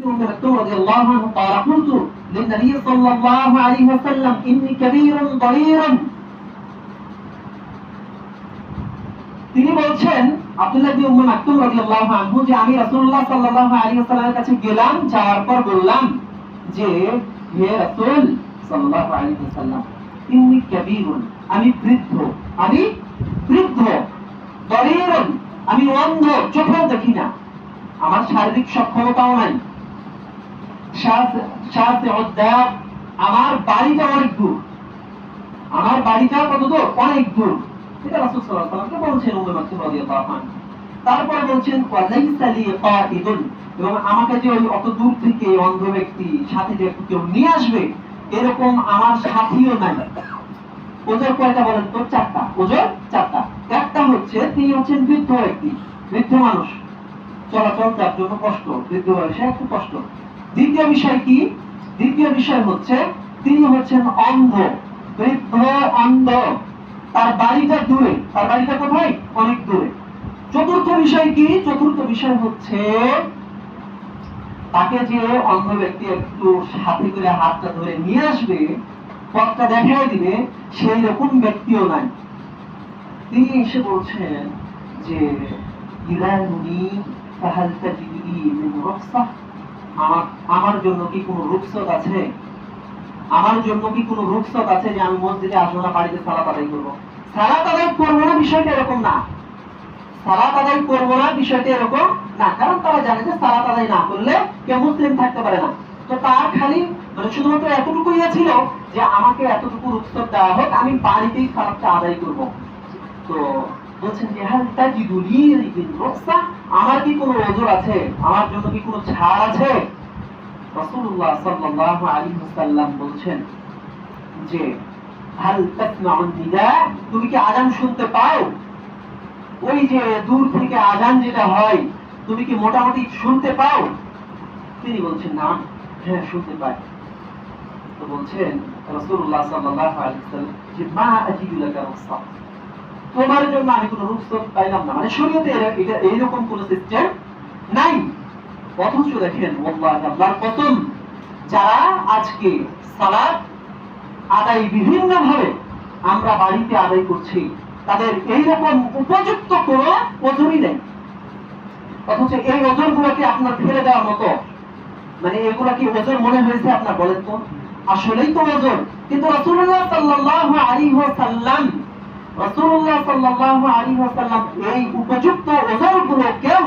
أم مكتوم رضي الله عنه قال قلت للنبي صلى الله عليه وسلم إني كبير ضرير তিনি বলছেন আব্দুল্লাহ বিন উম্মে মাকতুম রাদিয়াল্লাহু আনহু যে আমি রাসূলুল্লাহ সাল্লাল্লাহু আলাইহি ওয়াসাল্লামের কাছে গেলাম যাওয়ার পর বললাম যে হে রাসূল সাল্লাল্লাহু আলাইহি ওয়াসাল্লাম ইন্নী কাবীরুন আমি বৃদ্ধ আমি বৃদ্ধ দরিরুন আমি অন্ধ চোখেও দেখি না আমার শারীরিক সক্ষমতাও নাই সাথে অধ্যায় আমার বাড়িটা অনেক দূর। আমার বাড়িটা কত দূর অনেক দূর। এটা রাসূল ওয়াসাল্লামকে বলছেন উম্মে মাকতুম রাদিয়াল্লাহু আনহা। তারপরে বলছেন, ওয়ালাইসা লি কাইদুন এবং আমাকে যে ওই অত দূর থেকে অন্ধ ব্যক্তি, সাথে যে কেউ নিয়ে আসবে, এরকম আমার সাথীও নাই। ওজোর কয়টা বলেন তো? চারটা। ওজোর চারটা। একটা হচ্ছে, তিনি হচ্ছেন বৃদ্ধ ব্যক্তি, বৃদ্ধ মানুষ। চলাচল তার জন্য কষ্ট। বৃদ্ধ বয়সে একটু কষ্ট। দ্বিতীয় বিষয় কি? দ্বিতীয় বিষয় হচ্ছে, তিনি হচ্ছেন অন্ধ, বৃদ্ধ, অন্ধ। তার বাড়িটা দূরে। তার বাড়িটা কোথায়? অনেক দূরে। চতুর্থ বিষয় কি? চতুর্থ বিষয় হচ্ছে, তাকে যে অন্ধ ব্যক্তি একটু সাথে করে হাতটা ধরে নিয়ে আসবে, পথটা দেখাই দিবে, সেই রকম ব্যক্তিও নাই। তিনি এসে বলছেন যে ইলানুনি ফাহাল তাজিদি মিন আমার আমার জন্য কি কোনো রুখসত আছে? আমার জন্য কি কোনো রুখসত আছে যে আমি মসজিদে আসব না, বাড়িতে সালাত আদায় করব? সালাত আদায় করব না বিষয়টা এরকম না। সালাত আদায় করব না বিষয়টা এরকম না। কারণ তারা জানে যে সালাত আদায় না করলে কেউ মুসলিম থাকতে পারে না। তো তার খালি মানে শুধুমাত্র এতটুকুই ছিল যে আমাকে এতটুকু রুখসত দেওয়া হোক, আমি বাড়িতেই সালাতটা আদায় করব। তো বলছেন যে, হাল তাজিদুলি রুখসা? আমার কি কোনো ওজর আছে? আমার জন্য কি কোনো ছাড় আছে? রাসূলুল্লাহ বলছেন যে তুমি কি আজান শুনতে পাও? ওই যে দূর থেকে আজান যেটা হয়, তুমি কি মোটামুটি শুনতে পাও? তিনি বলছেন, না হ্যাঁ শুনতে পাই। তো বলছেন রাসূলুল্লাহ সাল্লাল্লাহু যে, মা তোমার জন্য আমি কোনো রুখসত পাইলাম না। মানে শরীয়তে এটা এইরকম কোনো সিস্টেম নাই। অথচ দেখেন আল্লাহর কসম, যারা আজকে সালাত আদায় বিভিন্ন ভাবে আমরা বাড়িতে আদায় করছি, তাদের এইরকম উপযুক্ত কোনো ওজনই নেই। অথচ এই ওজন গুলোকে আপনার ফেলে দেওয়ার মতো মানে এগুলা কি ওজন মনে হয়েছে আপনার বলেন তো? আসলেই তো ওজন। কিন্তু রাসূলুল্লাহ সাল্লাল্লাহু আলাইহি ওয়াসাল্লাম রাসূলুল্লাহ সাল্লাল্লাহু আলাইহি ওয়াসাল্লাম এই উপযুক্ত কেউ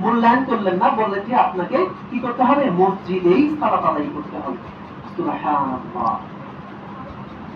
মূল্যায়ন করলেন না, বললেন আপনাকে কি করতে হবে? মসজিদেই সালাত আদায় করতে হবে। সুবহানাল্লাহ।